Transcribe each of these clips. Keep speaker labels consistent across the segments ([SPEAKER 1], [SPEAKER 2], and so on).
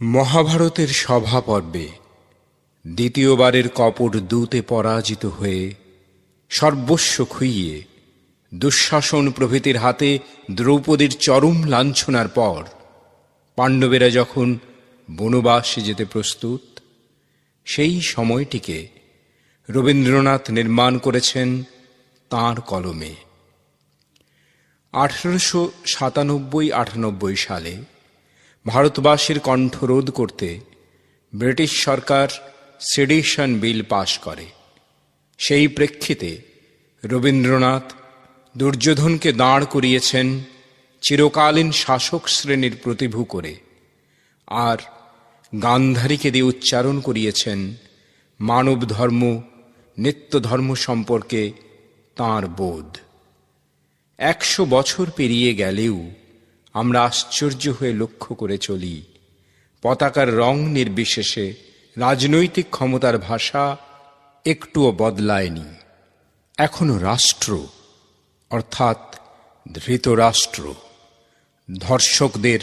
[SPEAKER 1] মহাভারতের সভা পর্বে দ্বিতীয়বারের কপট দূতে পরাজিত হয়ে সর্বস্ব খুইয়ে দুঃশাসন প্রভৃতির হাতে দ্রৌপদীর চরম লাঞ্ছনার পর পাণ্ডবেরা যখন বনবাসে যেতে প্রস্তুত, সেই সময়টিকে রবীন্দ্রনাথ নির্মাণ করেছেন তাঁর কলমে। আঠারোশো সাতানব্বই আটানব্বই সালে ভারতবাসীর কণ্ঠরোধ করতে ব্রিটিশ সরকার সেডিশন বিল পাশ করে। সেই প্রেক্ষিতে রবীন্দ্রনাথ দুর্যোধনকে দাঁড় করিয়েছেন চিরকালীন শাসক শ্রেণির প্রতিভু করে আর গান্ধারীকে দিয়ে উচ্চারণ করিয়েছেন মানব ধর্ম নিত্য ধর্ম সম্পর্কে তাঁর বোধ। একশো বছর পেরিয়ে গেলেও আমরা আশ্চর্য হয়ে লক্ষ্য করে চলি। পতাকার রং নির্বিশেষে রাজনৈতিক ক্ষমতার ভাষা একটুও বদলায়নি। এখনও রাষ্ট্র, অর্থাৎ ধৃতরাষ্ট্র, ধর্ষকদের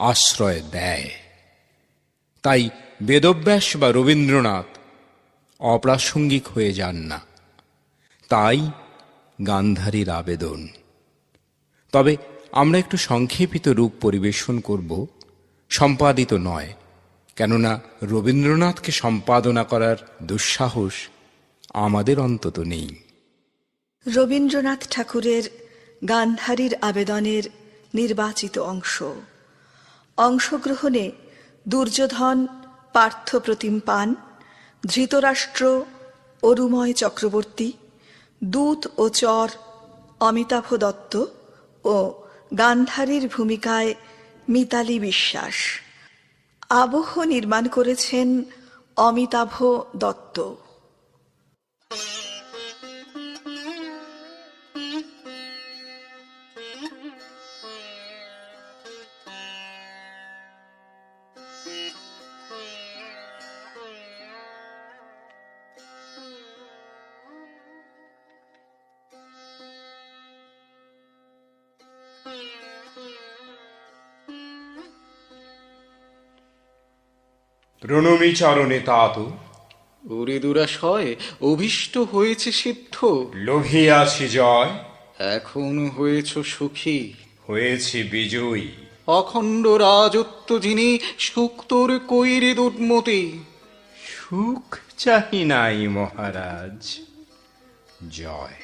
[SPEAKER 1] আশ্রয় দেয়। তাই বেদব্যাস বা রবীন্দ্রনাথ অপ্রাসঙ্গিক হয়ে যান না। তাই গান্ধারীর আবেদন। তবে আমরা একটু সংক্ষেপিত রূপ পরিবেশন করব। সম্পাদিত নয়, কেননা রবীন্দ্রনাথকে সম্পাদনা করার দুঃসাহস আমাদের অন্তত নেই।
[SPEAKER 2] রবীন্দ্রনাথ ঠাকুরের গান্ধারীর আবেদনের নির্বাচিত অংশ। অংশগ্রহণে দুর্যোধন পার্থপ্রতিম পান, ধৃতরাষ্ট্র, অরুময় চক্রবর্তী, দূত ও চর অমিতাভ দত্ত ও গান্ধারীর ভূমিকায় মিতালি বিশ্বাস। আবহ নির্মাণ করেছেন অমিতাভ দত্ত।
[SPEAKER 1] প্রণমী চরণে তাত।
[SPEAKER 3] ওরে দুরাশয় অভিষ্ট হয়েছে সিদ্ধ।
[SPEAKER 1] লোভিয়াছি জয়
[SPEAKER 3] এখন হয়েছ সুখী।
[SPEAKER 1] হয়েছি বিজয়ী।
[SPEAKER 3] অখণ্ড রাজত্ব যিনি সুক্তর কৈরে দুর্মতি।
[SPEAKER 1] সুখ চাহি নাই মহারাজ। জয়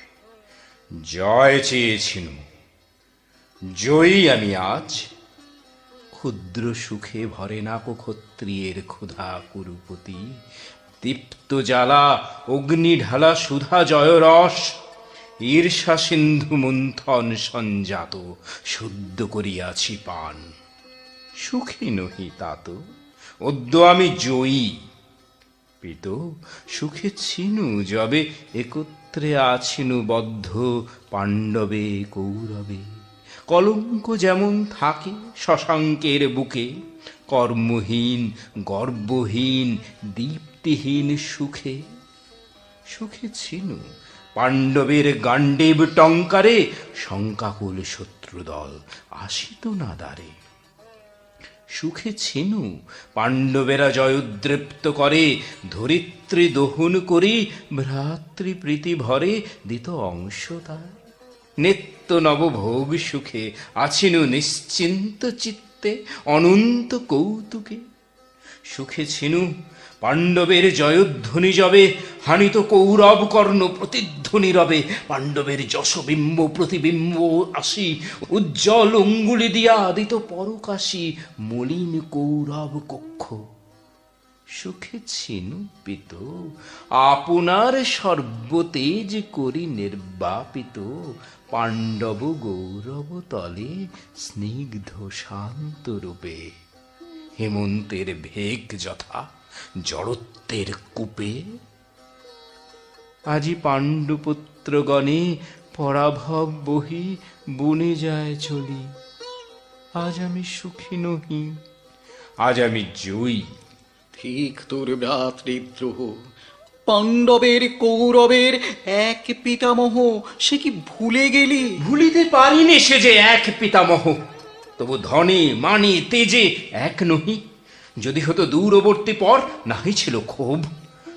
[SPEAKER 1] জয় চেয়েছিনু। জয়ী আমি আজ। ক্ষুদ্র সুখে ভরে না কো ক্ষত্রিয়ের ক্ষুধা কুরুপতি। দীপ্ত জ্বালা, অগ্নি ঢালা, সুধা জয়রস ঈর্ষা সিন্ধু মন্থন সঞ্জাত, শুদ্ধ করিয়াছি পান। সুখী নহি তাত অদ্য আমি জয়ী। পিত, সুখে ছিনু যবে, একত্রে আছিনু বদ্ধ পাণ্ডবে, কৌরবে। কলঙ্ক যেমন থাকে শশাঙ্কের বুকে, কর্মহীন, গর্বহীন, দীপ্তিহীন সুখে। সুখে ছিনু পাণ্ডবের গান্ডেব টঙ্কারে শঙ্কাকুল শত্রুদল আসিত না দ্বারে সুখে ছিনু পাণ্ডবেরা জয়োদ্রেপ্ত করে, ধরিত্রী দহন করি ভ্রাতৃ প্রীতি ভরে দিত অংশ তার। নিত্য নবভোগ সুখে, আছিনু নিশ্চিন্ত চিত্তে, অনন্ত কৌতুকে। সুখে ছিনু পাণ্ডবের জয়ধ্বনি যবে হানিত কৌরব কর্ণ প্রতিধ্বনি রবে। পাণ্ডবের যশবিম্ব প্রতিবিম্ব আসি, উজ্জ্বল অঙ্গুলি দিয়া আদিত পরকাশি, মলিন কৌরব কক্ষ। সুখে ছিনু পিত, আপনার সর্বতেজ করি নির্বাপিত। পাণ্ডব গৌরব তলে স্নিগ্ধ শান্ত রূপে। হেমন্তের ভেগ যথা, জড়ত্বের কূপে। আজি পাণ্ডুপুত্রগণে পরাভব বহি বনে যায় চলি। আজ আমি সুখী নহি। আজ আমি জয়ী।
[SPEAKER 3] ঠিক তোর ভ্রাতৃদ্রোহ। পাণ্ডবের কৌরবের এক পিতামহ, সে কি ভুলে গেলি?
[SPEAKER 1] ভুলিতে পারিনি সে যে এক পিতামহ। তবু ধনে মানে তেজে এক নহি। যদি হতো দূরবর্তী পর, নাহি ছিল ক্ষোভ।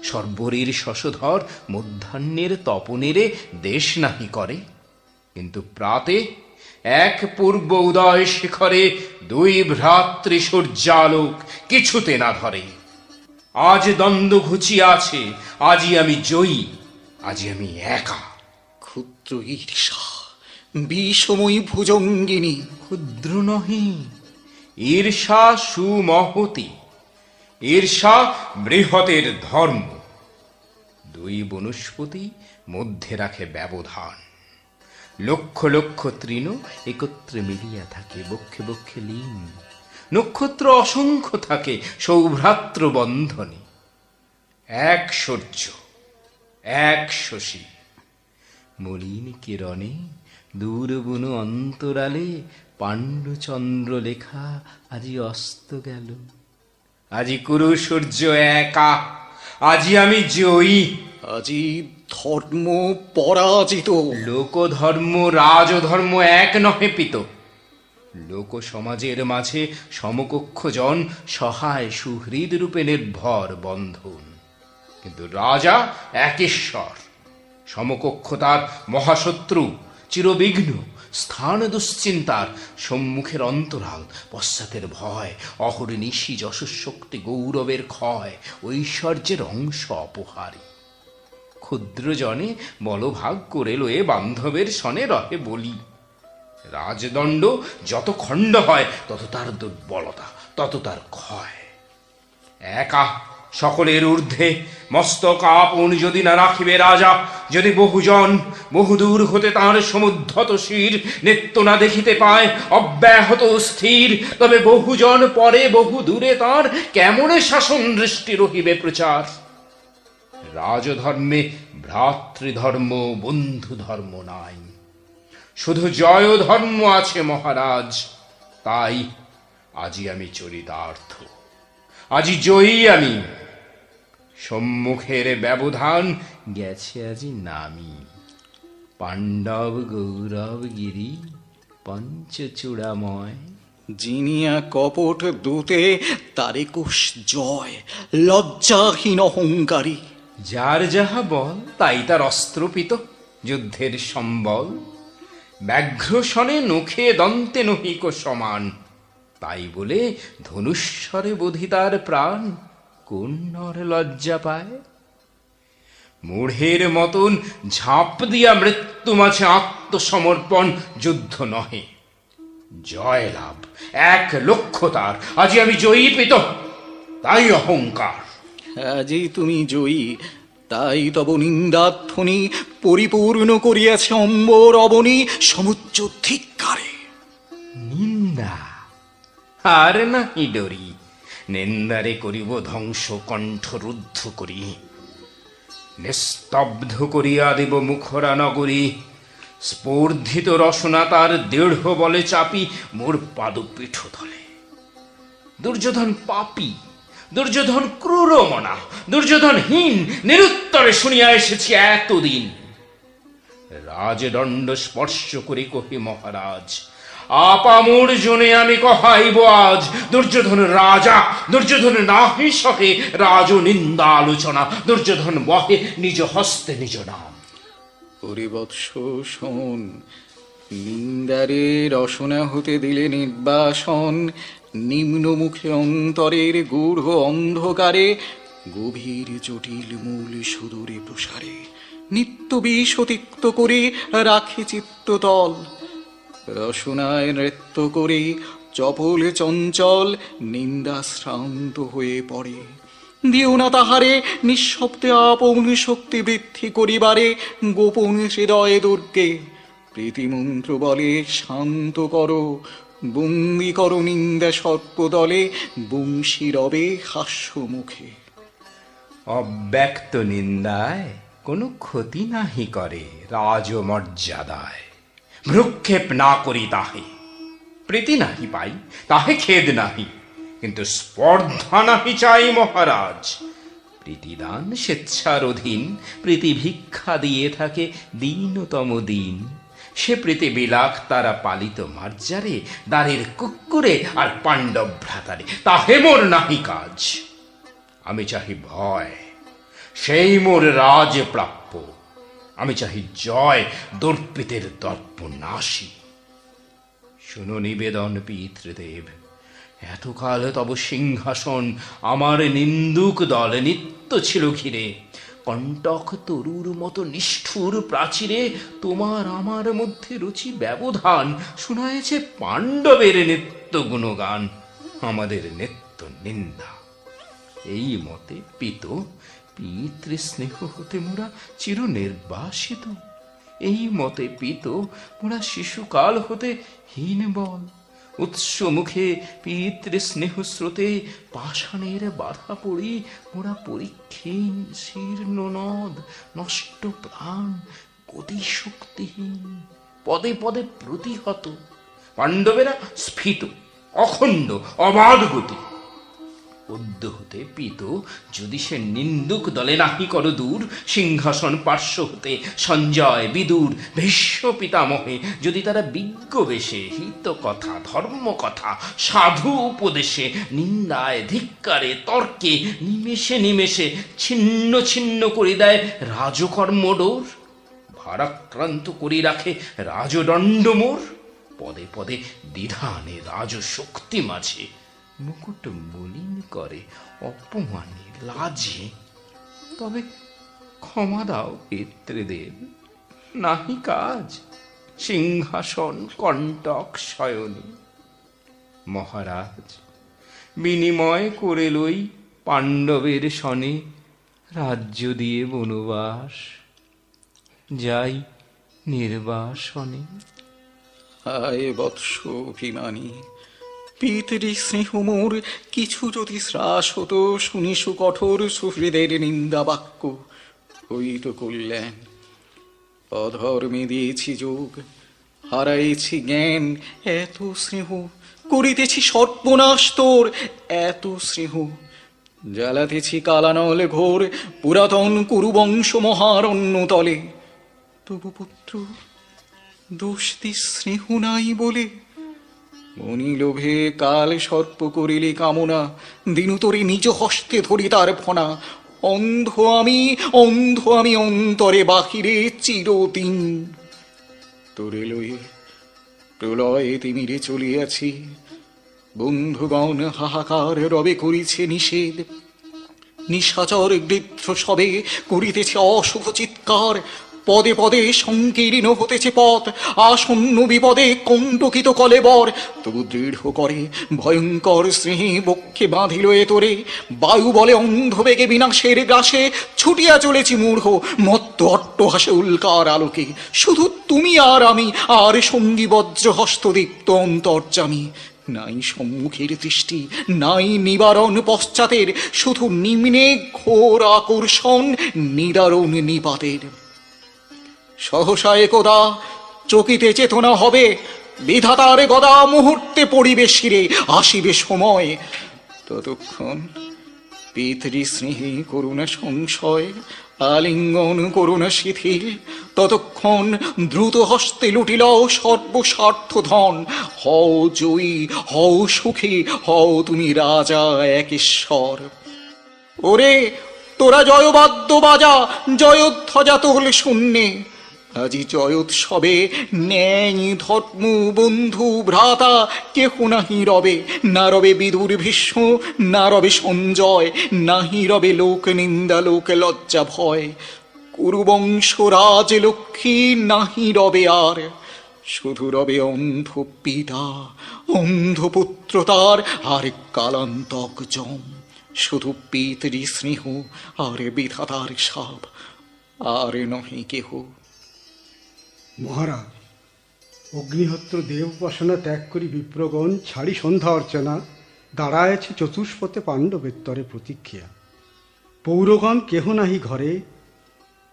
[SPEAKER 1] সর্বরীর শশধর মধ্যাহ্নের তপনেরে দেশ নাহি করে। কিন্তু প্রাতে এক পূর্ব উদয় শিখরে দুই ভ্রাতৃ সূর্যালোক কিছুতে না ধরে। আজ দ্বন্দ্ব ঘুচিয়ে আছে আজই আমি জয়ী আজই আমি একা।
[SPEAKER 3] ক্ষুদ্র ঈর্ষা বিষময়ী ভুজঙ্গিনী।
[SPEAKER 1] ক্ষুদ্র নহে ঈর্ষা সুমহতি ঈর্ষা বৃহতের ধর্ম। দুই বনস্পতি মধ্যে রাখে ব্যবধান। লক্ষ লক্ষ তৃণ একত্রে মিলিয়া থাকে বক্ষে বক্ষে লীন। নক্ষত্র অসংখ্য থাকে সৌভ্রাত্র বন্ধনে। এক সূর্য এক শশী। মলিন কিরণে দূর বুন অন্তরালে পাণ্ডুচন্দ্র লেখা আজি অস্ত গেল। আজি কুরু সূর্য একা আজি আমি জয়ী।
[SPEAKER 3] আজি ধর্ম পরাজিত।
[SPEAKER 1] লোক ধর্ম রাজধর্ম এক নহে পিত। লোক সমাজের মাঝে সমকক্ষ জন সহায় সুহৃদ রূপে নির্ভর বন্ধন। কিন্তু রাজা একেশ্বর, সমকক্ষ তার মহাশত্রু, চিরবিঘ্ন, স্থান দুশ্চিন্তার, সম্মুখের অন্তরাল, পশ্চাতের ভয় অহর্নিশি যশস্বক্তি গৌরবের ক্ষয়, ঐশ্বর্যের অংশ অপহারী। ক্ষুদ্রজনে বলভাগ করে লয়ে বান্ধবের সনে রহে বলি। রাজদণ্ড যত খণ্ড হয়, তত তার দুর্বলতা, তত তার ক্ষয়। একা সকলের ঊর্ধ্বে মস্তক আপন যদি না রাখিবে রাজা, যদি বহুজন বহুদূর হতে তাঁর সমুদ্ধত শির নিত্য না দেখিতে পায়, অব্যাহত স্থির, তবে বহুজন পরে বহু দূরে তাঁর কেমনে শাসন দৃষ্টি রহিবে প্রচার? রাজধর্মে ভ্রাতৃধর্ম বন্ধু ধর্ম নাই। শুধু জয় ধর্ম আছে মহারাজ। তাই আজি আমি চরিতার্থ। আজি জয়ী আমি। সম্মুখের ব্যবধান গেছে আজি নামি। পাণ্ডব গৌরব গিরি পঞ্চচূড়াময়।
[SPEAKER 3] জিনিয়া কপট দূতে তারে কুশ জয় লজ্জাহীন অহংকারী।
[SPEAKER 1] যার যাহা বল তাই তার অস্ত্রপিত। যুদ্ধের সম্বল ব্যাঘ্রসনে নখে দন্তে নহিক সমান। তাই বলে ধনুস্বরে বোধি তার প্রাণ কোন নর লজ্জা পায়? মূঢ়ের মতন ঝাঁপ দিয়া মৃত্যু মাঝে আত্মসমর্পণ যুদ্ধ নহে। জয় লাভ, এক লক্ষ্য তার, আজি আমি জয়ী পেত, তাই অহংকার।
[SPEAKER 3] আজই তুমি জয়ী তাই তব নিন্দাধ্বনি পরিপূর্ণ করিয়াছে অম্বর অবনী সমুচ্চ ধিক্কারে।
[SPEAKER 1] নিন্দা। আর নাহি ডরি, নিন্দারে করিব ধ্বংস কণ্ঠ রুদ্ধ করি। নিস্তব্ধ করিয়া দেব মুখরা নগরী স্পর্ধিত রসনা তার দৃঢ় বলে চাপি মোর পাদপীঠ তলে দুর্যোধন পাপী দুর্যোধন ক্রূরমনা দুর্যোধনহীন নিরুত্তরে শুনিয়া এসেছি এতদিন। রাজদণ্ড স্পর্শ করি কহি মহারাজ। আপামোর জনে আমি কহাইব আজ, দুর্যোধন রাজা, দুর্যোধন নাহি সহে রাজ নিন্দা আলোচনা দুর্যোধন বহে নিজ হস্তে নিজ নাম।
[SPEAKER 3] পরিবৎস শোন, নিন্দারে রসনা হতে দিলে নির্বাসন নিম্নমুখে অন্তরের গূঢ় অন্ধকারে, গভীর জটিল মূল সুদূরে প্রসারে, নিত্য বিষ তিক্ত করে রাখে চিত্ততল। রসনায় নৃত্য করে চপল চঞ্চল নিন্দা শ্রান্ত হয়ে পড়ে। দিও না তাহারে নিঃশব্দে আপন শক্তি বৃদ্ধি করিবারে গোপন হৃদয়ে দুর্গে। প্রীতিমন্ত্র বলে শান্ত করো বন্দি করো নিন্দা সর্পদলে বংশী রবে হাস্য মুখে
[SPEAKER 1] অব্যক্ত নিন্দায় কোনো ক্ষতি নাহি করে রাজমর্যাদায়। ভ্রুক্ষেপ না করি তাহে, প্রীতি নাহি পাই, তাহে খেদ নাহি, কিন্তু স্পর্ধা নাহি চাই মহারাজ। প্রীতিদান স্বেচ্ছার অধীন প্রীতি ভিক্ষা দিয়ে থাকে দীনতম দিন। সে প্রীতি বিলাক তারা পালিত মার্জারে, দ্বারের কুকুরে আর পাণ্ডব ভ্রাতারে। তাহে মোর নাহি কাজ। আমি চাহি ভয়। সেই মোর রাজ প্রাপ্য। আমি চাহি জয়, দর্পিতের দর্প নাশী শুনো নিবেদন পিতৃদেব, এতকাল তব সিংহাসন আমার নিন্দুক দল নিত্য ছিল ঘিরে। কণ্টক তরুর মতো নিষ্ঠুর প্রাচীরে তোমার আমার মধ্যে রুচি ব্যবধান, শোনায়েছে পাণ্ডবের নিত্য গুণগান, আমাদের নিত্য নিন্দা। এই মতে পিত পিতৃ স্নেহ হতে মোরা চির নির্বাসিত এই মতে পিত, মোরা শিশুকাল হতে হীন বল উৎস মুখে পিতৃ স্নেহ স্রোতে পাষাণের বাধা পড়ি মোরা পরীক্ষীন শীর্ণ নদ, নষ্ট প্রাণ গতি শক্তিহীন পদে পদে প্রতিহত। পাণ্ডবেরা স্ফীত, অখণ্ড অবাধ গতি উদ্য হতে পিত, যদি সে নিন্দুক দলে নাহি কর দূর, সিংহাসন পার্শ্ব হতে সঞ্জয় বিদুর, ভীষ্ম পিতামহে, যদি তারা বিজ্ঞ বেশে, হিত কথা, ধর্ম কথা, সাধু উপদেশে, নিন্দায়, ধিক্কারে, তর্কে, নিমেষে নিমেষে, ছিন্ন ছিন্ন করে দেয় রাজকর্ম ডোর, ভারাক্রান্ত করি রাখে রাজদণ্ড মোর, পদে পদে দ্বিধানে রাজশক্তি মাঝে। মুকুট মলিন করে অপমানে লাজে। তবে ক্ষমা দাও পিতৃদেব নাহি কাজ, সিংহাসন কণ্টক শয়নী। মহারাজ, বিনিময় করে লই পাণ্ডবের সনে রাজ্য দিয়ে বনবাস, যাই নির্বাসনে।
[SPEAKER 3] আয় বৎস অভিমানী পিতরি স্নেহ মোর, কিছু যদি শ্রাস হতো, শুনিসু কঠোর সুহৃদের নিন্দা বাক্য। হইত কল্যাণ, অধর্মে দিয়েছি যোগ, হারাইছি জ্ঞান, এত স্নেহ। করিতেছি সর্বনাশ তোর, এত স্নেহ। জ্বালাতেছি কালানল ঘোর, পুরাতন কুরুবংশ মহারণ্য তলে তবু পুত্র দোষটি স্নেহ নাই বলে মনি লোভে কাল সর্প করিলে কামনা দিনুতরে নিজ হস্তে ধরি তার ফনা। অন্ধ আমি অন্ধ আমি অন্তরে বাহিরে চিরদিন। তোরে লয়ে প্রলয়ে তিমিরে চলিয়াছি। বন্ধুগণ হাহাকার রবে করিছে নিষেধ। নিশাচর বৃদ্ধ সবে করিতেছে অশুভ চিৎকার। পদে পদে সংকীর্ণ হতেছে পথ। আসন্ন বিপদে কণ্টকিত কলেবর তবু দৃঢ় করে, ভয়ঙ্কর স্নেহে বক্ষে বাঁধিল এ তোরে। বায়ু বলে অন্ধ বেগে বিনাশের গ্রাসে ছুটিয়া চলেছি মূঢ়। মত্ত অট্টহাসে উল্কার আলোকে। শুধু তুমি আর আমি, আর সঙ্গী বজ্র হস্তদীপ্ত অন্তর্জামী নাই সম্মুখের দৃষ্টি, নাই নিবারণ পশ্চাতের। শুধু নিম্নে ঘোর আকর্ষণ, নিদারণ নিপাতের। সহসা একদা চকিতে চেতনা হবে, বিধাতার গদা মুহূর্তে পড়িবে শিরে, আসিবে সময়। ততক্ষণ পিতৃ স্নেহে করুণা সংশয়, আলিঙ্গন করুণা শিথিল, ততক্ষণ দ্রুত হস্তে লুটিল সর্বস্বার্থ ধন। হও জয়ী, হও সুখী, হও তুমি রাজা একেশ্বর। ওরে, তোরা জয়বাদ্য বাজা জয়োধ্বজা তোল শূন্যে আজি জয়োৎসবে ন্যায় ধর্ম বন্ধু ভ্রাতা, কেহ নাহি রবে। না রবে বিদুর ভীষ্ম, না রবে সঞ্জয়, নাহি রবে লোক নিন্দা, লোক লজ্জা, ভয়। কুরুবংশ রাজ লক্ষ্মী, নাহি রবে আর। শুধু রবে অন্ধ পিতা, অন্ধ পুত্র তার, আর কালান্তক জম। শুধু পিতৃ স্নেহ, আর বিধাতার সাপ, আর নহে কেহ।
[SPEAKER 4] মহারাজ, অগ্নিহত্র দেব উপাসনা ত্যাগ করি বিপ্রগণ, ছাড়ি সন্ধ্যা অর্চনা, দাঁড়ায়েছে চতুষ্পথে পাণ্ডবের তরে প্রতীক্ষিয়া। পৌরগণ কেহ নাহি ঘরে,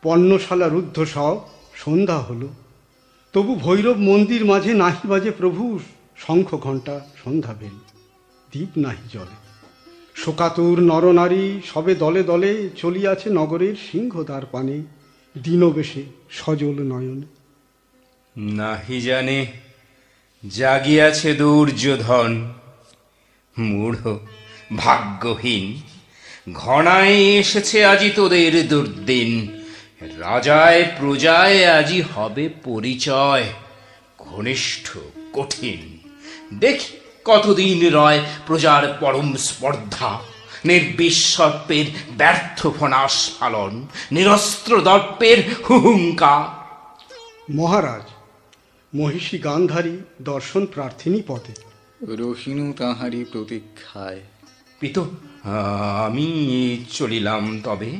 [SPEAKER 4] পণ্যশালা রুদ্ধ সব, সন্ধ্যা হলো। তবু ভৈরব মন্দির মাঝে নাহি বাজে প্রভু, শঙ্খ ঘণ্টা সন্ধ্যা বেল, দ্বীপ নাহি জলে। শোকাতুর নরনারী সবে দলে দলে চলিয়াছে নগরের সিংহদ্বার পানে, দীনবেশে সজল নয়ন।
[SPEAKER 1] নাহি জানে, জাগিয়াছে দুর্যোধন। মূঢ়, ভাগ্যহীন, ঘনায় এসেছে আজি তোদের দুর্দিন। রাজায়, প্রজায়, আজি হবে পরিচয়। ঘনিষ্ঠ, কঠিন। দেখি কতদিন রয় প্রজার পরম স্পর্ধা। নির্বিসর্পের ব্যর্থ ফনাস পালন নিরস্ত্র দর্পের হুহুঙ্কার
[SPEAKER 4] মহারাজ মহিষী গান্ধারী দর্শন প্রার্থিনী পদে।
[SPEAKER 3] রহিনু তাহারি প্রতীক্ষায়।
[SPEAKER 1] পিত আমি চলিলাম তবে।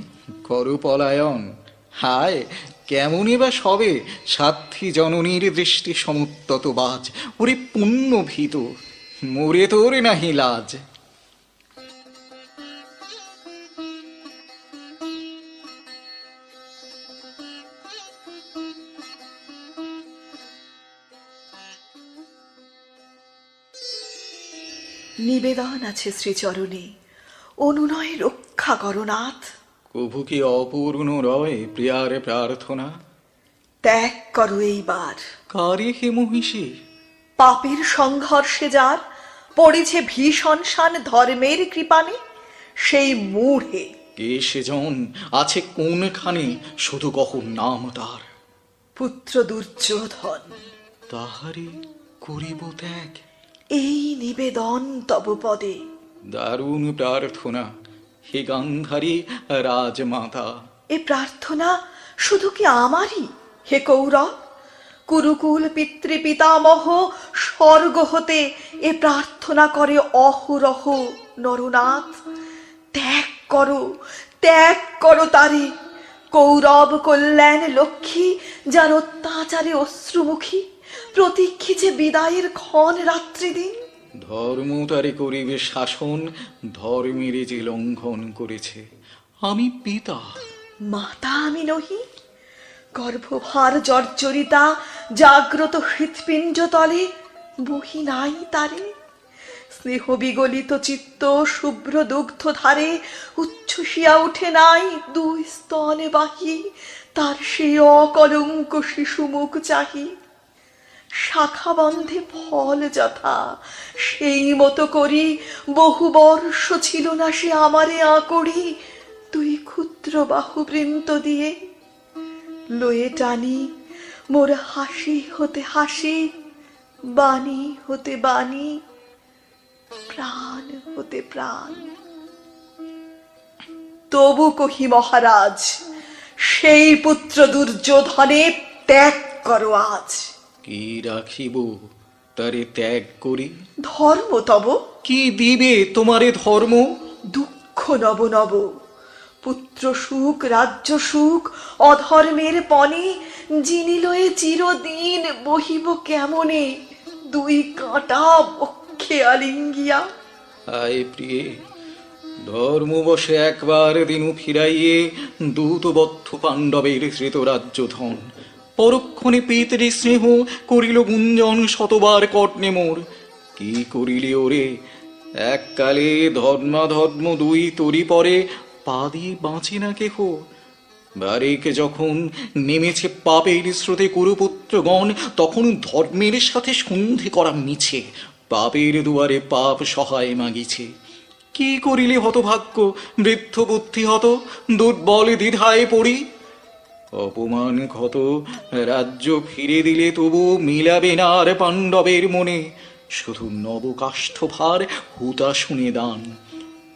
[SPEAKER 3] কর পলায়ন। হায় কেমনই বা সবে সাধ্যী জননীর দৃষ্টি সমুত্তত বাজ। ওরে পুণ্য ভীত মোরে তোর নাহি লাজ।
[SPEAKER 2] নিবেদন আছে শ্রীচরণে। অনুনয় রক্ষা করনাথ
[SPEAKER 3] কভু কি অপূর্ণ রয় প্রিয়ার প্রার্থনা?
[SPEAKER 2] ত্যাগ করো এইবার।
[SPEAKER 3] কারে হে মহিষী?
[SPEAKER 2] পাপের সংঘর্ষে যার পড়েছে ভীষণ শান ধর্মের কৃপানে সেই মূঢ়ে।
[SPEAKER 3] কে সেজন আছে কোনখানে শুধু কহ নাম তার?
[SPEAKER 2] পুত্র দুর্যোধন।
[SPEAKER 3] তাহারে করিব ত্যাগ।
[SPEAKER 2] এই নিবেদন তব পদে।
[SPEAKER 3] দারুণ প্রার্থনা। হে গান্ধারী রাজমাতা।
[SPEAKER 2] এ প্রার্থনা শুধু কি আমারই? হে কৌরব কুরুকুল পিতৃ পিতামহ স্বর্গ হতে এ প্রার্থনা করে অহরহ নরনাথ। ত্যাগ করো ত্যাগ করো তারে। কৌরব কল্যাণ লক্ষ্মী যার অত্যাচারে অশ্রুমুখী। প্রতীক্ষী যে বিদায়ের ক্ষণ রাত্রি দিন
[SPEAKER 3] ধর্ম তারে করিবে শাসন ধর্মের যে লঙ্ঘন করেছে। আমি পিতা।
[SPEAKER 2] মাতা আমি নহি। গর্ভভার জর্জরিতা জাগ্রত হৃৎপিণ্ড তলে বহি নাই তারে। স্নেহ বিগলিত চিত্ত শুভ্র দুগ্ধ ধারে উচ্ছ্বসিয়া উঠে নাই দুই স্তনে বাহি। তার সে অকলঙ্ক শিশু মুখ চাহি। শাখা বন্ধে ফল যথা। সেই মতো করি বহু বর্ষ ছিল না সে আমারে আকড়ি। তুই ক্ষুদ্র বাহুবৃন্ত দিয়ে লয়ে টানি। মোর হাসি হতে হাসি, বাণী হতে বাণী, প্রাণ হতে প্রাণ। তবু কহি মহারাজ, সেই পুত্র দুর্যোধনে ত্যাগ করো আজ।
[SPEAKER 3] কি রাখিব? তারে ত্যাগ করি।
[SPEAKER 2] ধর্ম তব?
[SPEAKER 3] কি দিবে তোমারে ধর্ম?
[SPEAKER 2] দুঃখ নব নব। পুত্র সুখ রাজ্য সুখ অধর্মের পণে যিনি লয়ে চিরদিন বহিব কেমনে? দুই কাঁটা বক্ষে আলিঙ্গিয়া।
[SPEAKER 3] আয় প্রিয়ে ধর্মবশে একবার দিনু ফিরাইয়ে দূতবদ্ধ পাণ্ডবের ধৃত রাজ্য ধন পরক্ষণে পিতৃ স্নেহ করিল গুঞ্জন শতবার কটনে মোর। কি করিলি ওরে? এককালে ধর্মাধর্ম দুই তরি পরে পা দিয়ে বাঁচে না কেহ? বারিক যখন নেমেছে পাপের স্রোতে কুরুপুত্রগণ, তখন ধর্মের সাথে সন্ধি করা মিছে। পাপের দুয়ারে পাপ সহায় মাগিছে। কি করিলে হতভাগ্য? বৃদ্ধ বুদ্ধি হত দুর্বল দ্বিধায় পড়ি অপমান ক্ষত, রাজ্য ফিরে দিলে তবু মিলাবে না আর পাণ্ডবের মনে। শুধু নবকাষ্ঠ ভার হুতা শুনে দান।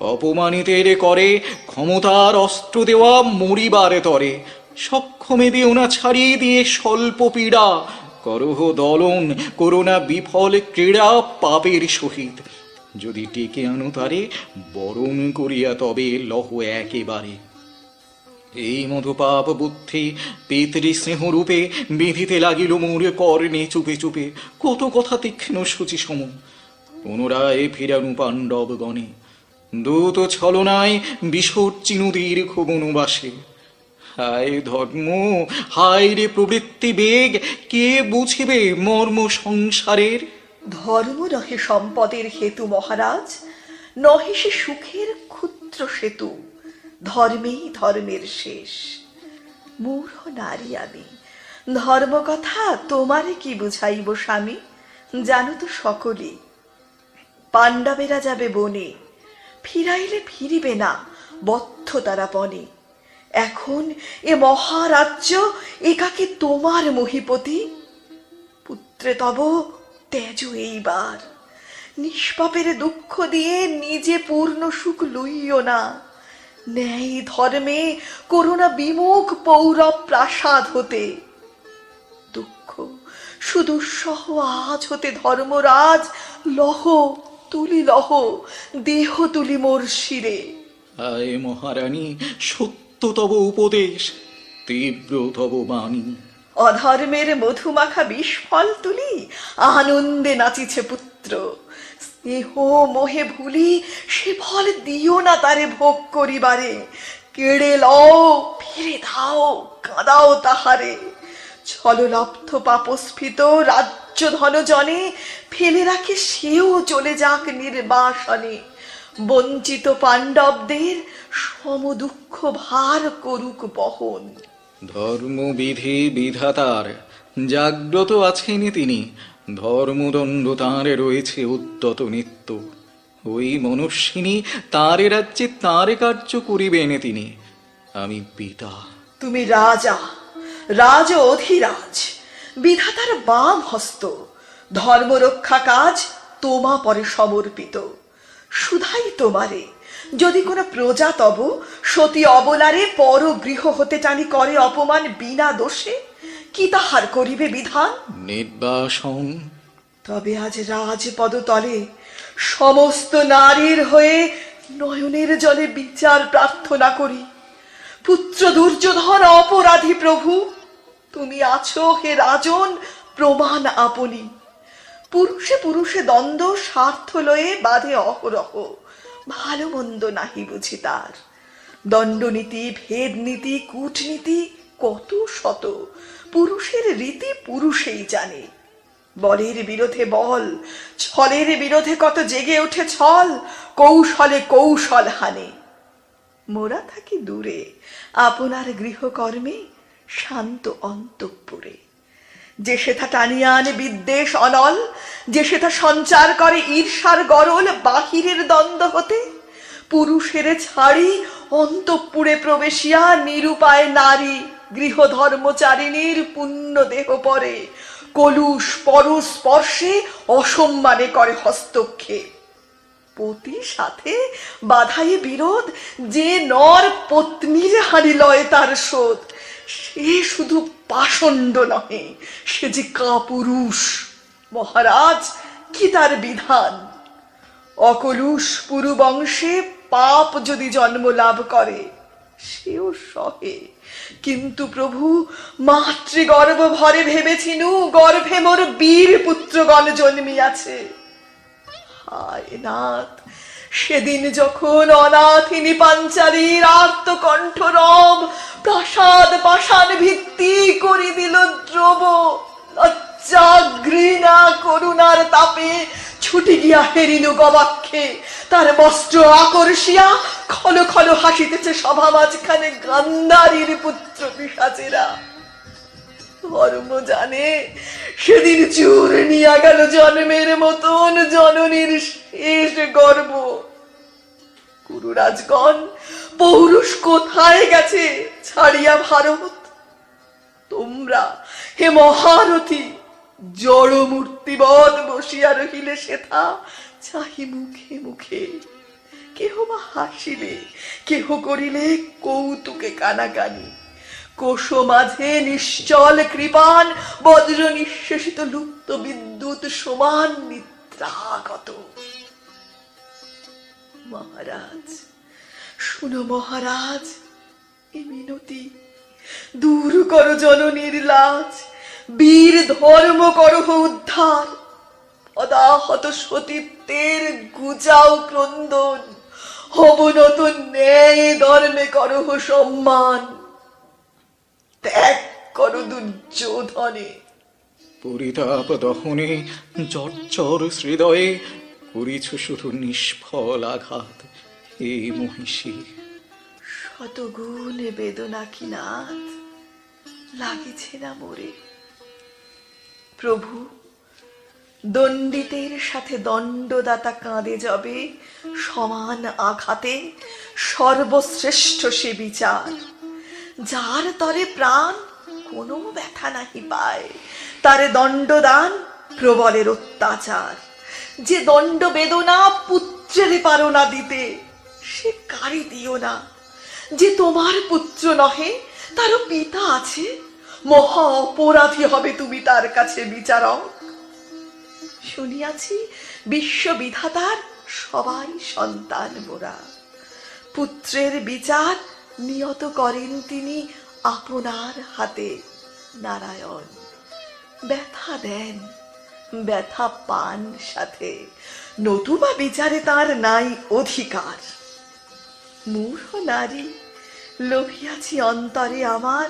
[SPEAKER 3] অপমানিতের করে ক্ষমতার অস্ত্র দেওয়া মরিবার তরে। সক্ষমে দিও না, ছাড়িয়ে দিয়ে স্বল্প পীড়া। করহ দলন করোনা বিফল ক্রীড়া পাপের সহিত। যদি টেকে আনো তারে, বরণ করিয়া তবে লহ একেবারে। এই মধুপাপ বুদ্ধি পিতৃ স্নেহ রূপে বিধিতে লাগিল মোর কর্ণে চুপে চুপে। কত কথা তীক্ষ্ণ সূচি সম পুনরায় ফিরানু পাণ্ডব গণে দূত ছলনায় বিসর্চি নদীর বনবাসে। হায় ধর্ম, হায় রে প্রবৃত্তি বেগ, কে বুঝিবে মর্ম সংসারের?
[SPEAKER 2] ধর্ম নহে সম্পদের হেতু মহারাজ, নহে সে সুখের ক্ষুদ্র সেতু। ধর্মেই ধর্মের শেষ। মূঢ় নারী আমি। ধর্ম কথা তোমারে কি বুঝাইব স্বামী? জানো তো সকলেই পাণ্ডবেরা যাবে বনে। ফিরাইলে ফিরিবে না বদ্ধ তারা বনে। এখন এ মহারাজ্য একাকে তোমার মহিপতি? পুত্রে তব তেজ এইবার। নিষ্পাপের দুঃখ দিয়ে নিজে পূর্ণ সুখ লইও না। ন্যায় ধর্মে করোনা বিমুখ পৌরব প্রাসাদ হতে। দুঃখ সুদুঃসহ আজ হতে ধর্মরাজ লহ তুলি লহ দেহ তুলি মোর শিরে।
[SPEAKER 3] আয় মহারানী সত্য তব উপদেশ তীব্র তব বাণী।
[SPEAKER 2] অধর্মের মধুমাখা বিস্ফল তুলি আনন্দে নাচিছে পুত্র। স্নেহ মোহে ভুলি, সে ফল দিও না তারে ভোগ করিবারে। কেড়ে লও, ফিরে দাও, কাঁদাও তাহারে। ছললব্ধ পাপস্ফীত রাজ্য ধন জনে ফেলে রাখে সেও চলে যাক নির্বাসনে। বঞ্চিত পাণ্ডবদের সম দুঃখ ভার করুক বহন।
[SPEAKER 3] ধর্মবিধি বিধাতার, জাগ্রত আছেন তিনি। ধর্মদণ্ড তাঁরে রয়েছে উদ্যত নিত্য। ওই মনুষ্যিনী তাঁরে রাজ্যে তাঁরে কার্য করিবেন তিনি। আমি পিতা।
[SPEAKER 2] তুমি রাজা। রাজ অধিরাজ। বিধাতার বাম হস্ত। ধর্মরক্ষা কাজ তোমা পরে সমর্পিত। শুধাই তোমারে। যদি কোনো প্রজা তব, সতী অবলারে পর গৃহ হতে টানি করে অপমান বিনা দোষে। কি তাহার করিবে বিধান?
[SPEAKER 3] নির্বাসন।
[SPEAKER 2] তবে আজ রাজপদ তলে সমস্ত নারীর হয়ে নয়নের জলে বিচার প্রার্থনা করি। পুত্র দুর্যোধন অপরাধী প্রভু তুমি আছো হে রাজন প্রমাণ আপনি। পুরুষে পুরুষে দ্বন্দ্ব স্বার্থ লয়ে বাঁধে অহরহ। ভালো মন্দ নাহি বুঝি তার। দণ্ডনীতি ভেদ নীতি কূটনীতি কত শত? পুরুষের রীতি পুরুষেই জানে। বলের বিরোধে বল, ছলের বিরোধে কত জেগে ওঠে ছল, কৌশলে কৌশল হানে। মোরা থাকি দূরে, আপনার গৃহকর্মে শান্ত অন্তঃপুরে। যে সেথা টানিয়া আনে বিদ্বেষ অনল, যে সেথা সঞ্চার করে ঈর্ষার গরল বাহিরের দ্বন্দ্ব হতে, পুরুষের ছাড়ি অন্তঃপুরে প্রবেশিয়া নিরুপায় নারী গৃহ ধর্মচারিণীর পুণ্য দেহ পরে কলুষ পরশ স্পর্শে অসম্মানে করে হস্তক্ষেপ। পতি সাথে বাধাই বিরোধ, যে নর পত্নীর হানি লয় তার শোধ। সে শুধু পাষণ্ড নহে, সে যে কাপুরুষ। মহারাজ, কি তার বিধান? অকলুষ পুরু বংশে পাপ যদি জন্ম লাভ করে, সেও সহে। কিন্তু প্রভু, মাতৃগর্ভ ভরে ভেবেছিনু, গর্ভে মোর বীর পুত্রগণ জন্মিয়াছে। হায় নাথ, সেদিন যখন অনাথিনী পাঞ্চালীর আত্মকণ্ঠ রব, প্রাসাদ পাষাণ ভিত্তি করি দিল দ্রব ঘৃণা করুণার তাপে ছুটি গিয়া হেরিল গবাক্ষে। তার বস্ত্র আকর্ষিয়া খল খল হাসিতেছে সভা মাঝখানে গান্ধারীর পুত্র পিসাচেরা। ধর্ম জানে, সেদিন চুর গেল জন্মের মতন জননীর শেষ গর্ব। গুরুরাজগণ, পৌরুষ কোথায় গেছে ছাড়িয়া ভারত? তোমরা হে মহারথী জড় মূর্তিবৎ বসিয়া রহিলে সেথা, চাহি মুখে মুখে। কেহ বা হাসিলে, কেহ করিলে কৌতুকে কানাকানি। কোষ মাঝে নিশ্চল কৃপান, বজ্র নিঃশেষিত লুপ্ত বিদ্যুৎ সমান নিদ্রাগত। মহারাজ, শুনো মহারাজ, এ মিনতি। দূর করো জননীর লাজ বীর ধর্ম করহ উদ্ধার অদাহত সতীত্বের গুজাও ক্রন্দন হব নতুন ন্যায় ধর্মে করহ সম্মান। ত্যাগ করো দুর্যোধনে।
[SPEAKER 3] পরিতাপ দহনে চর্চর হৃদয়ে করিছ শুধু নিষ্ফল আঘাত হে মহিষী।
[SPEAKER 2] শতগুণ বেদনা কি নাথ? লাগিছে না মোরে। প্রভু, দণ্ডিতের সাথে দণ্ডদাতা কাঁদে যাবে, সমান আঘাতে সর্বশ্রেষ্ঠ সে বিচার। যার তরে প্রাণ কোনো ব্যথা নাহি পায়, তারে দণ্ডদান প্রবলের অত্যাচার। যে দণ্ড বেদনা পুত্রের পারো না দিতে, সে কারি দিও না? যে তোমার পুত্র নহে, তারও পিতা আছে? মহা অপরাধী হবে তুমি তার কাছে, বিচারক। শুনিয়াছি বিশ্ববিধাতার সবাই সন্তান মোরা পুত্রের বিচার নিয়ত করেন তিনি আপনার হাতে, নারায়ণ। ব্যথা দেন, ব্যথা পান সাথে। নতুবা বিচারে তার নাই অধিকার। মূঢ় নারী, লোভিয়াছি অন্তরে আমার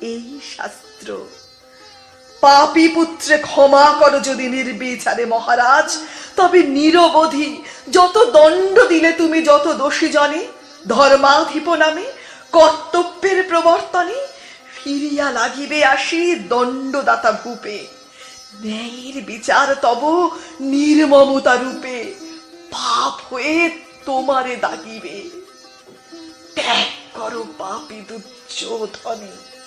[SPEAKER 2] এই শাস্ত্র। পাপী পুত্রে ক্ষমা করো যদি নির্বিচারে মহারাজ, তবে নিরবধি যত দণ্ড দিলে তুমি যত দোষী জনে, ধর্মাধিপ নামে, কর্তব্যের প্রবর্তনে ফিরিয়া লাগিবে আসি দণ্ডদাতা ভূপে। ন্যায়ের বিচার তব নির্মমতা রূপে, পাপ হয়ে তোমারে দাগিবে। ত্যাগ করো পাপী দুর্যোধনে।